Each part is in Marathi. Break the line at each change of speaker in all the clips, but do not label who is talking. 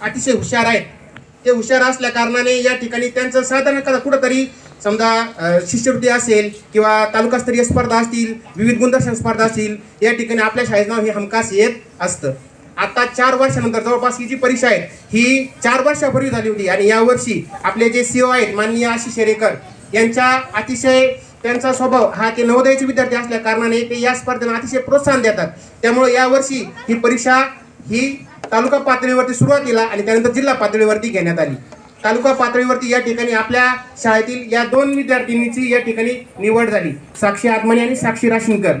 अतिशय हुशार आहेत. ते हुशार असल्या कारणाने या ठिकाणी त्यांचं साधारण कदा कुठंतरी समजा शिष्यवृत्ती असेल किंवा तालुकास्तरीय स्पर्धा असतील विविध गुणदर्शन स्पर्धा असतील या ठिकाणी आपल्या शाळेचं नाव हे हमखास येत असतं. आता चार वर्षानंतर जवळपास ही जी परीक्षा आहे ही चार वर्षापूर्वी झाली होती आणि यावर्षी आपले जे सीओ आहेत माननीय आशिष शेरेकर यांच्या अतिशय त्यांचा स्वभाव हा ते नवोदयाचे विद्यार्थी असल्या कारणाने ते या स्पर्धेला अतिशय प्रोत्साहन देतात. त्यामुळे यावर्षी ही परीक्षा ही तालुका पातळीवरती सुरुवातीला आणि त्यानंतर जिल्हा पातळीवरती घेण्यात आली. तालुका पातळीवरती या ठिकाणी आपल्या शाळेतील या दोन विद्यार्थिनीची या ठिकाणी निवड झाली. साक्षी आत्मनी आणि साक्षी राशिंकर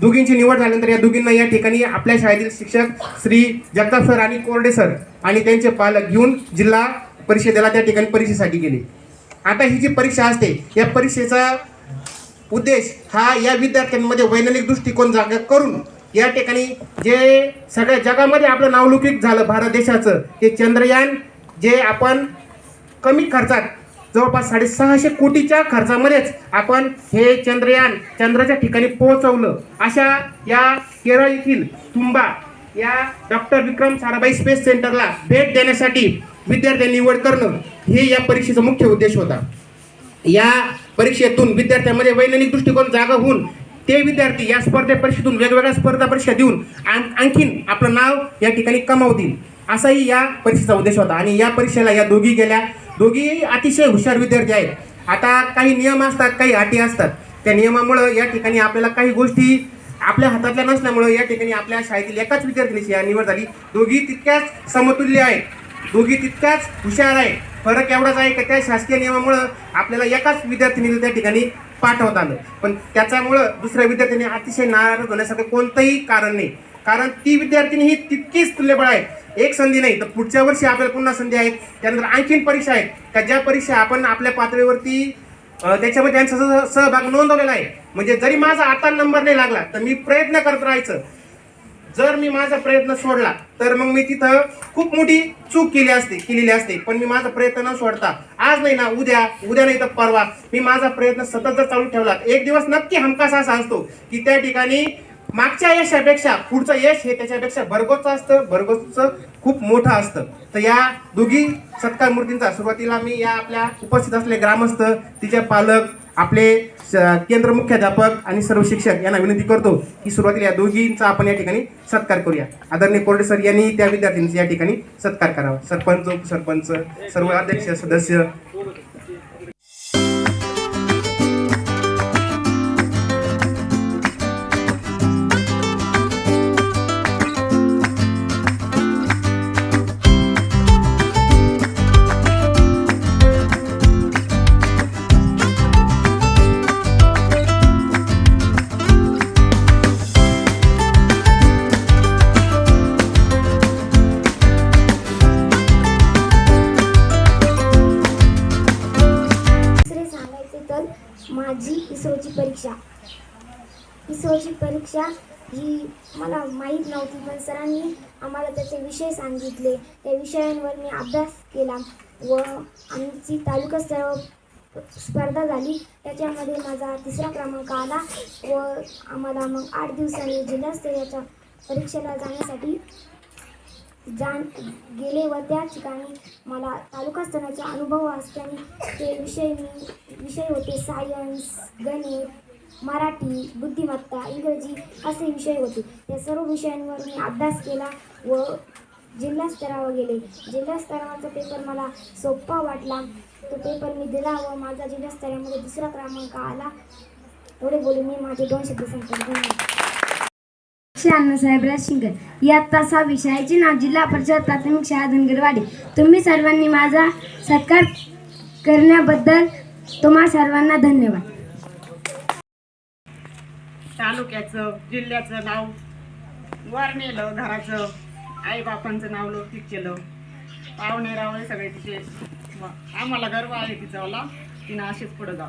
दोघींची निवड झाल्यानंतर या दोघींना या ठिकाणी आपल्या शाळेतील शिक्षक श्री जगताप सर आणि कोरडे सर आणि त्यांचे पालक घेऊन जिल्हा परिषदेला त्या ठिकाणी परीक्षेसाठी गेले. आता ही जी परीक्षा असते या परीक्षेचा उद्देश हा या विद्यार्थ्यांमध्ये वैज्ञानिक दृष्टिकोन जागा करून या ठिकाणी जे सगळ्या जगामध्ये आपलं नावलौकिक झालं भारत देशाचं ते चंद्रयान जे आपण कमी खर्चात जवळपास साडेसहाशे कोटीच्या खर्चामध्येच आपण हे चंद्रयान चंद्राच्या ठिकाणी पोहोचवलं. अशा या केरळ येथील तुंबा या डॉक्टर विक्रम साराभाई स्पेस सेंटरला भेट देण्यासाठी विद्यार्थ्यांनी निवड करणं हे या परीक्षेचा मुख्य उद्देश होता. या परीक्षेतून विद्यार्थ्यांमध्ये वैज्ञानिक दृष्टिकोन जागा होऊन ते विद्यार्थी या स्पर्धे परीक्षेतून वेगवेगळ्या स्पर्धा परीक्षा देऊन आण- आणखीन आपलं नाव या ठिकाणी कमावतील असाही या परीक्षेचा उद्देश होता. आणि या परीक्षेला या दोघी गेल्या. दोघी अतिशय हुशार विद्यार्थी आहेत. आता काही नियम असतात काही अटी असतात. त्या नियमामुळं या ठिकाणी आपल्याला काही गोष्टी आपल्या हातातल्या नसल्यामुळं या ठिकाणी आपल्या शाळेतील एकाच विद्यार्थिनीची या निवड झाली. दोघी तितक्याच समतुल्य आहेत. दोघी तितक्याच हुशार आहे फरक एवढाच आहे का त्या शासकीय नियमामुळं आपल्याला एकाच विद्यार्थिनीला त्या ठिकाणी पाठवत आलं. पण त्याच्यामुळं दुसऱ्या विद्यार्थ्यांनी अतिशय नाराज होण्यासारखं कोणतंही कारण नाही. कारण ती विद्यार्थिनी ही तितकीच तुल्यबळ आहे. एक संधी नाही तर पुढच्या वर्षी आपल्याला पुन्हा संधी आहेत. त्यानंतर आणखीन परीक्षा आहेत. का ज्या परीक्षा आपण आपल्या पातळीवरती त्याच्यामध्ये त्यांचा सहभाग नोंदवलेला आहे. म्हणजे जरी माझा आता नंबर नाही लागला तर मी प्रयत्न करत राहायचं. जर मी माझा प्रयत्न सोडला तर मग मी तिथं खूप मोठी चूक केली असते केलेली असते. पण मी माझा प्रयत्न न सोडता आज नाही ना उद्या उद्या नाही तर परवा मी माझा प्रयत्न सतत जर चालू ठेवला एक दिवस नक्की हमखास असा असतो की त्या ठिकाणी मागच्या यशापेक्षा पुढचं यश हे त्याच्यापेक्षा भरगोचं असतं भरगोचं खूप मोठं असतं. तर या दोघी सत्कार मूर्तींचा सुरुवातीला मी या आपल्या उपस्थित असलेले ग्रामस्थ तिचे पालक आपले केंद्र मुख्याध्यापक आणि सर्व शिक्षक यांना विनंती करतो की सुरुवातीला या दोघींचा आपण या ठिकाणी सत्कार करूया. आदरणीय कोरडे सर यांनी त्या विद्यार्थ्यांचा या ठिकाणी सत्कार करावा. सरपंच उपसरपंच सर्व अध्यक्ष सदस्य
इस्रोची परीक्षा ही मला माहीत नव्हती पण सरांनी आम्हाला त्याचे विषय सांगितले. त्या विषयांवर मी अभ्यास केला व आमची तालुका स्तरावर स्पर्धा झाली. त्याच्यामध्ये माझा तिसरा क्रमांक आला व आम्हाला मग आठ दिवसांनी जिल्हास्तरीयच्या परीक्षेला जाण्यासाठी जाण गेले व त्या ठिकाणी मला तालुका स्तराचा अनुभव असल्याने ते विषय मी विषय होते सायन्स गणित मराठी बुद्धिमत्ता इंग्रजी असे विषय होते. त्या सर्व विषयांवर मी अभ्यास केला व जिल्हा स्तरावर गेले. जिल्हा स्तरावरचा पेपर मला सोपा वाटला. तो पेपर मी दिला व माझा जिल्हा स्तरामध्ये दुसरा क्रमांक आला. एवढे बोलून मी माझे दोन शब्द संपले
अण्णासाहेब राजशिंकर इयत्ता सहावी शाळेचे नाव जिल्हा परिषद प्राथमिक शाळा धनगरवाडी तुम्ही सर्वांनी माझा सत्कार करण्याबद्दल तुम्हा सर्वांना धन्यवाद.
तालुक्याचं जिल्ह्याचं नाव वर नेलं घराचं आईबापांचं नाव लौकिक केलं. पाहुणे रावळे सगळे तिचे आम्हाला गर्व आहे तिच्यावाला तिनं असेच पुढं जा